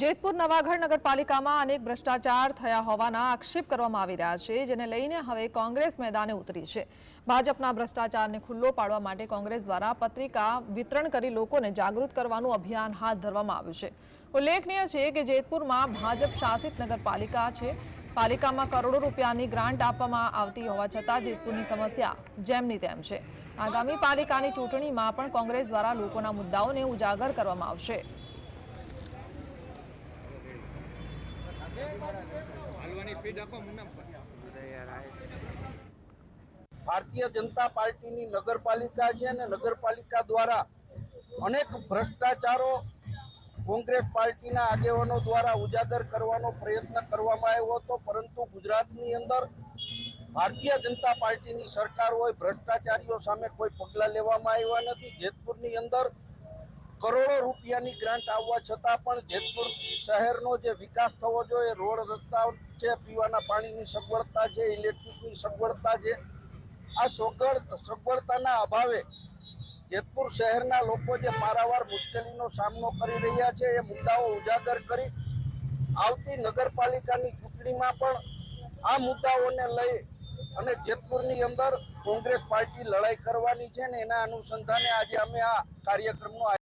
જેતપુર નવાગઢ નગરપાલિકામાં અનેક ભ્રષ્ટાચાર થયા હોવાના આક્ષેપ કરવામાં આવી રહ્યા છે, જેને લઈને હવે કોંગ્રેસ મેદાને ઉતરી છે. ભાજપના ભ્રષ્ટાચારને ખુલ્લો પાડવા માટે કોંગ્રેસ દ્વારા પત્રિકા વિતરણ કરી લોકોને જાગૃત કરવાનું અભિયાન હાથ ધરવામાં આવ્યું છે. ઉલ્લેખનીય છે કે જેતપુરમાં ભાજપ શાસિત નગરપાલિકા છે. પાલિકામાં કરોડો રૂપિયાની ગ્રાન્ટ આપવામાં આવતી હોવા છતાં જેતપુરની સમસ્યા જેમની તેમ છે. આગામી પાલિકાની ચૂંટણીમાં પણ કોંગ્રેસ દ્વારા લોકોના મુદ્દાઓને ઉજાગર કરવામાં આવશે. ભારતીય જનતા પાર્ટીની નગરપાલિકા છે અને નગરપાલિકા દ્વારા અનેક ભ્રષ્ટાચારો કોંગ્રેસ પાર્ટીના આગેવાનો દ્વારા ઉજાગર કરવાનો પ્રયત્ન કરવામાં આવ્યો હતો, પરંતુ ગુજરાતની અંદર ભારતીય જનતા પાર્ટીની સરકાર હોય, ભ્રષ્ટાચારીઓ સામે કોઈ પગલાં લેવામાં આવ્યા નથી. જેતપુરની અંદર કરોડો રૂપિયાની ગ્રાન્ટ આવવા છતાં પણ જેતપુર શહેરનો જે વિકાસ થવો જોઈએ, રોડ રસ્તા છે, પીવાના પાણીની સગવડતા છે ઇલેક્ટ્રિકની સગવડતા છે, આ સગવડ, સગવડતાના અભાવે જેતપુર શહેરના લોકો જે પારાવાર મુશ્કેલીનો સામનો કરી રહ્યા છે, એ મુદ્દાઓ ઉજાગર કરી આવતી નગરપાલિકાની ચૂંટણીમાં પણ આ મુદ્દાઓને લઈ અને જેતપુરની અંદર કોંગ્રેસ પાર્ટી લડાઈ કરવાની છે ને એના અનુસંધાને આજે અમે આ કાર્યક્રમનું